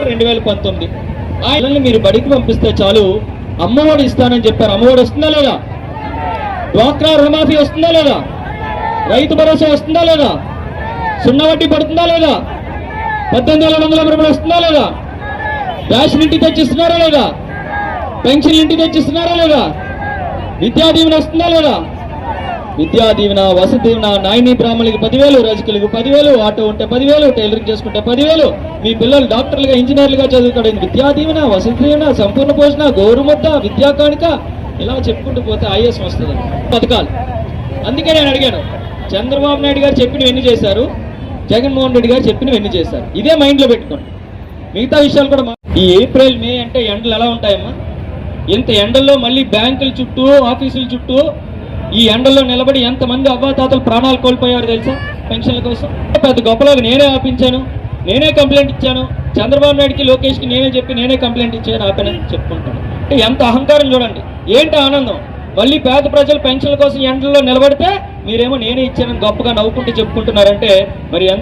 రెండు వేల పంతొమ్మిది. ఆ మీరు బడికి పంపిస్తే చాలు. అమ్మఒడి ఇస్తానని చెప్పారు. అమ్మఒడి వస్తుందా లేదా? డ్వాక్రా రుణమాఫీ వస్తుందా లేదా? రైతు భరోసా వస్తుందా లేదా? సున్నా వడ్డీ పడుతుందా లేదా? పద్దెనిమిది వేల వందల రూపాయలు వస్తుందా లేదా? రేషన్ ఇంటికి తెచ్చిస్తున్నారా లేదా? పెన్షన్ ఇంటికి తెచ్చిస్తున్నారా లేదా? విద్యా దీవెన వస్తుందా లేదా? విద్యా దీవెన వసతి దీవెన నాయని బ్రాహ్మణులకి పదివేలు రజకులకు పదివేలు ఆటో ఉంటే పదివేలు టైలరింగ్ చేసుకుంటే పదివేలు. మీ పిల్లలు డాక్టర్లుగా ఇంజనీర్లుగా చదువుతాడు విద్యా దీవెన వసతి దీవెన సంపూర్ణ పోషణ గోరుముద్ద విద్యా కానుక ఇలా చెప్పుకుంటూ పోతే ఐఎస్ వస్తుంది. పథకాలు. అందుకే నేను అడిగాను. చంద్రబాబు నాయుడు గారు చెప్పినవన్నీ చేశారు? జగన్మోహన్ రెడ్డి గారు చెప్పినవన్నీ చేశారు? ఇదే మైండ్లో పెట్టుకోండి. మిగతా విషయాలు కూడా ఈ ఏప్రిల్ మే అంటే ఎండలు ఎలా ఉంటాయమ్మా? ఇంత ఎండల్లో మళ్ళీ బ్యాంకుల చుట్టూ ఆఫీసుల చుట్టూ ఈ ఎండల్లో నిలబడి ఎంతమంది అవ్వాతాతలు ప్రాణాలు కోల్పోయారు తెలుసా? పెన్షన్ల కోసం. పెద్ద గొప్పలోకి నేనే ఆపించాను నేనే కంప్లైంట్ ఇచ్చాను. చంద్రబాబు నాయుడుకి లోకేష్కి నేనే చెప్పి నేనే కంప్లైంట్ ఇచ్చాను ఆపానని చెప్పుకుంటాను అంటే ఎంత అహంకారం చూడండి. ఏంటి ఆనందం? మళ్ళీ పేద ప్రజలు పెన్షన్ల కోసం ఎండల్లో నిలబడితే మీరేమో నేనే ఇచ్చానని గొప్పగా నవ్వుకుంటూ చెప్పుకుంటున్నారంటే మరి ఎంత